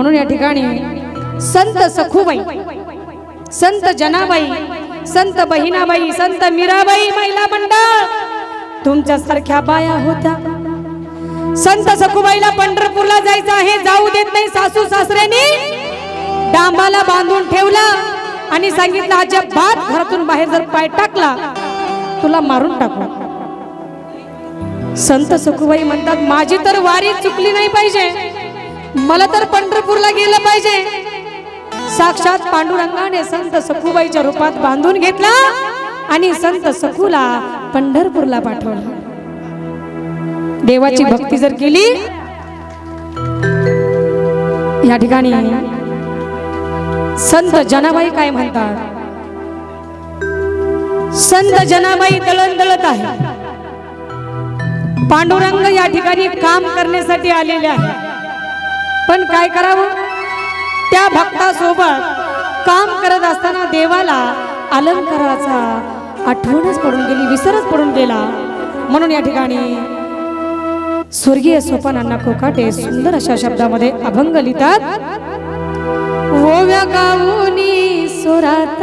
म्हणून या ठिकाणी संत सखूबाई संत जनाबाई संत बहिणाबाई संत मीराबाई महिला मंडळ तुमच्यासारख्या बाया होत्या. संत सखूबाईला पंढरपूरला जायचं आहे जाऊ देत नाही सासू सासऱ्यानी. डांबाला बांधून ठेवला आणि सांगितलं भात घरातून बाहेर जर पाय टाकला तुला मारून टाकू. संत सखूबाई म्हणतात माझी तर वारी चुकली नाही पाहिजे. मला तर पंढरपूरला गेलं पाहिजे. साक्षात पांडुरंगाने संत सखूबाईच्या रूपात बांधून घेतला आणि संत सखूला पंढरपूरला पाठवलं. देवाची भक्ती जर केली या ठिकाणी संत जनाबाई काय म्हणतात? संत जनाबाई दळण दळत आहे. पांडुरंग या ठिकाणी काम करण्यासाठी आलेले आहे पण काय करावं? त्या भक्तासोबत काम करत असताना देवाला अलंकाराचा आठवणच पडून गेली विसरच पडून गेला. म्हणून या ठिकाणी स्वर्गीय सोपानांना कोकाटे सुंदर अशा शब्दामध्ये अभंग लिहितात. ओव्या गाऊनी सुरात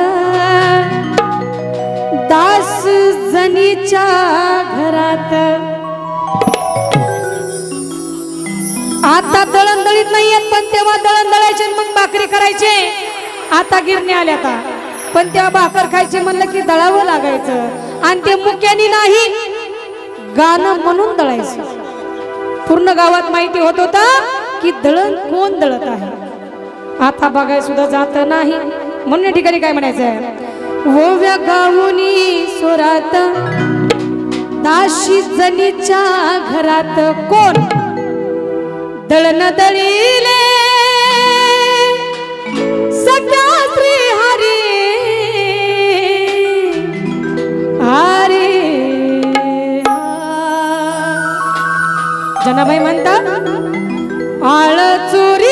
दास जनीच्या घरात आता दळण दळीत आहेत पण तेव्हा दळण दळायचे आणि मग भाकरी करायचे. आता गिरणी आल्या आता पण तेव्हा भाकर खायचे म्हणलं की दळावं लागायचं. आणि ते मुक्यानी नाही गाणं म्हणून दळायचं. पूर्ण गावात माहिती होत होता की दळण कोण दळत आहे? आता बघाय सुद्धा जात नाही. म्हणून या ठिकाणी काय म्हणायचंय? ओव्या गाऊनी स्वरात दाशी जनीच्या घरात कोण दळन दळीले सदा श्री हरी. हरे जनाबाई म्हणतात आळ चोरी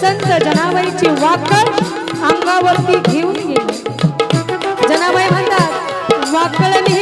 संत जनाबाईची वाकळ अंगावरती घेऊन गेली. जनाबाई म्हणतात वाकळणी